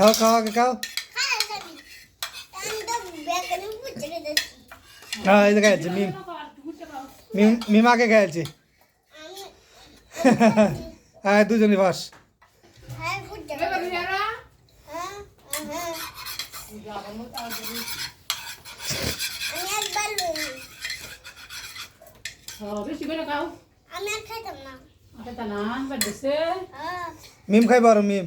খাও খাও আগে খাও। হ্যাঁ এই যে খাইছে মিম। মিম মিম আগে খাইছে। হ্যাঁ দুজনই বাস। আচ্ছা তা না। বাড়ছে আহ, মিম খাইব আর মিম।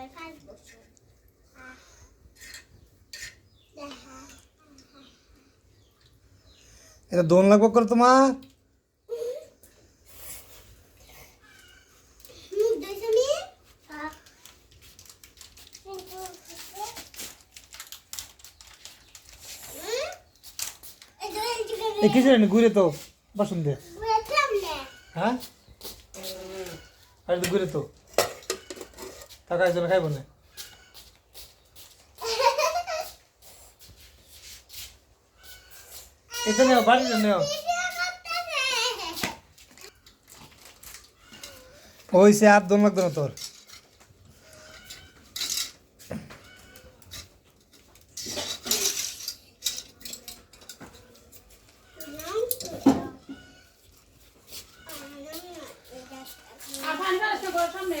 আমার পাঁচ বছর। এটা দোন লাগবো করে তোমার? কিছু ঘুরে তো বাসন দিয়ে হ্যাঁ? ঘুরে তো। কাকা একজন খাইব না। এটা নেও বাড়িতে নেও। ওই সে আর দোন লাগতো না তোর। গো সামনে